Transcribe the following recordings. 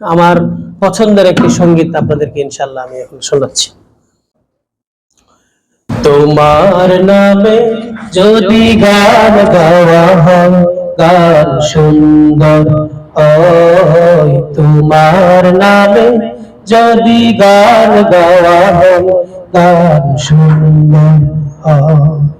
আমার পছন্দের একটি সংগীত আপনাদেরকে ইনশাল্লাহ আমি এখন শোনাচ্ছি। তোমার নামে যদি গান গাওয়া হয়, গান সুন্দর হয়। তোমার নামে যদি গান গাওয়া হয়, গান সুন্দর হয়।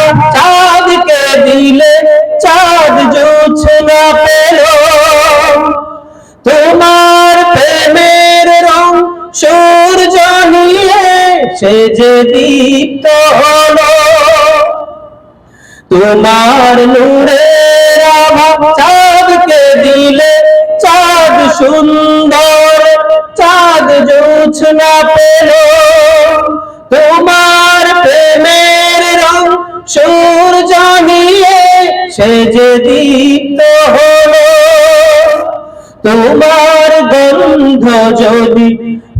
সে যে দীপ্ত হলো, তোমার নূরে আভা চাঁদকে দিলে চাঁদ সুন্দর, চাঁদ জুছ না পেল। তোমার প্রেমের রং সূর্য নিয়ে সে যে দীপ্ত হলো, তোমার গন্ধ যদি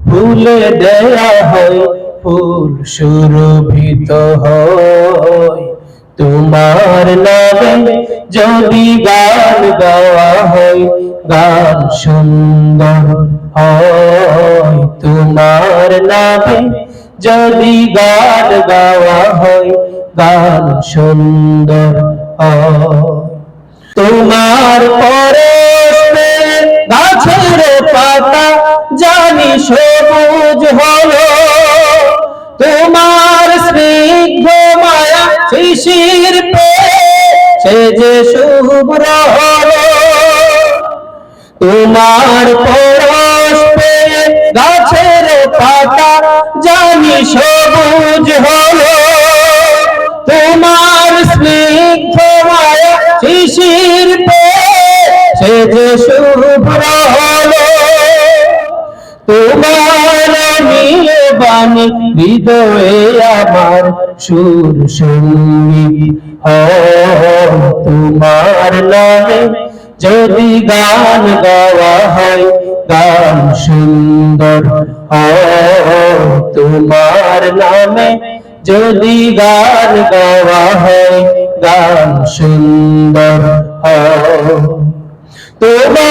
ফুলে দেয়া হয় ফুল সুরভিত হয়। তোমার নামে যদি গান গাওয়া হয়, গান সুন্দর হয়। তোমার নামে যদি গান গাওয়া হয়, গান সুন্দর তোমার পরে গাছের পাতা জানি হলো তোমার স্নিগ্ধ মায়া শিশির পে, সে যে শুভ্র তোমার পরশ পেয়ে গাছের পাতা জানি সবুজ হলো। তোমার স্নিগ্ধ মায়া শিশির পেয়ে সে যে শুভ্র হৃদয়ে আমার সুর সংগীত তোমার নামে। যদি গান গাওয়া হয়, গান সুন্দর তোমার নামে। যদি গান গাওয়া হয়, গান সুন্দর তোমার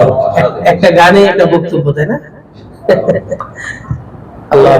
একটা গানে একটা বক্তব্য তাই না? আল্লাহ